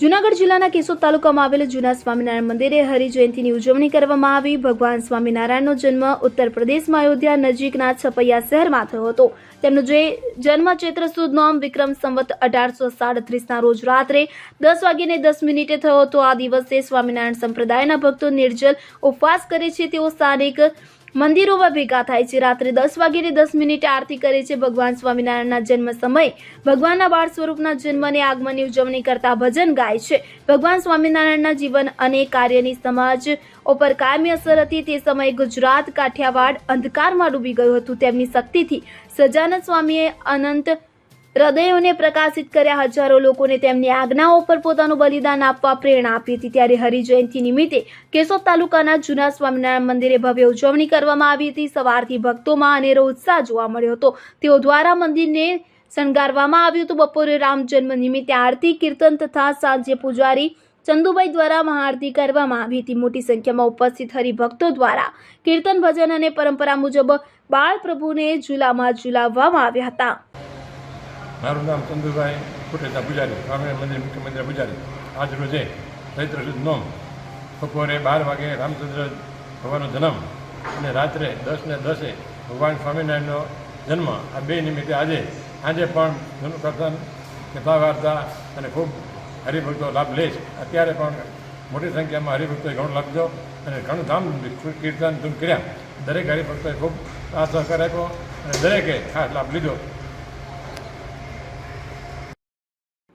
જૂનાગઢ જિલ્લાના કેશોદ તાલુકામાં આવેલ જૂના સ્વામિનારાયણ મંદિરે હરિજયંતિની ઉજવણી કરવામાં આવી. ભગવાન સ્વામિનારાયણનો જન્મ ઉત્તર પ્રદેશમાં અયોધ્યા નજીકના છપૈયા શહેરમાં થયો હતો. તેમનો જે જન્મ ચૈત્ર સુદ નોમ વિક્રમ સંવત અઢારસો સાડત્રીસના રોજ રાત્રે દસ વાગ્યાને દસ મિનિટે થયો હતો. આ દિવસે સ્વામિનારાયણ સંપ્રદાયના ભક્તો નિર્જલ ઉપવાસ કરે છે. તેઓ સ્થાનિક મંદિરોમાં ભેગા થાય છે. રાત્રે દસ વાગ્યાને દસ મિનિટે આરતી કરે છે ભગવાન સ્વામિનારાયણના જન્મ સમયે. ભગવાનના બાળ સ્વરૂપના જન્મની આગમનની ઉજવણી કરતા ભજન ગાય છે. ભગવાન સ્વામિનારાયણના જીવન અને કાર્યની સમાજ ઉપર કાયમી અસર હતી. તે સમયે ગુજરાત કાઠિયાવાડ અંધકારમાં ડૂબી ગયું હતું. તેમની શક્તિથી સજાનંદ સ્વામીએ અનંત હૃદયોને પ્રકાશિત કર્યા હજારો લોકોને તેમની આજ્ઞાઓ પર પોતાનું બલિદાન આપવા પ્રેરણા આપી હતી. ત્યારે હરિજયંતિ નિમિત્તે કેશોદ તાલુકાના જૂના સ્વામિનારાયણ મંદિરે ભવ્ય ઉજવણી કરવામાં આવી હતી. સવારથી ભક્તોમાં અનેરો ઉત્સાહ જોવા મળ્યો હતો. તેઓ દ્વારા મંદિરને શણગારવામાં આવ્યું હતું. બપોરે રામ જન્મ નિમિત્તે આરતી, કીર્તન તથા સાંજે પૂજારી ચંદુભાઈ દ્વારા મહાઆરતી કરવામાં આવી હતી. મોટી સંખ્યામાં ઉપસ્થિત હરિભક્તો દ્વારા કીર્તન ભજન અને પરંપરા મુજબ બાળ પ્રભુને ઝૂલામાં ઝૂલાવવામાં આવ્યા હતા. મારું નામ ચંદુભાઈ કુટેજા પૂજારી, સ્વામિનારાયણ મંદિર મુખ્ય મંદિર પૂજારી. આજ રોજે ચૈત્ર સુદ નોમ, બપોરે બાર વાગે રામચંદ્ર ભગવાનનો જન્મ અને રાત્રે દસ ને દસે ભગવાન સ્વામિનારાયણનો જન્મ. આ બે નિમિત્તે આજે આજે પણ જૂનું કથન કથા વાર્તા અને ખૂબ હરિભક્તો લાભ લે છે. અત્યારે પણ મોટી સંખ્યામાં હરિભક્તોએ ઘણો લાભજો અને ઘણું ધામ કીર્તન ધૂમ કર્યા. દરેક હરિભક્તોએ ખૂબ આ સહકાર આપ્યો અને દરેકે ખાસ લાભ લીધો.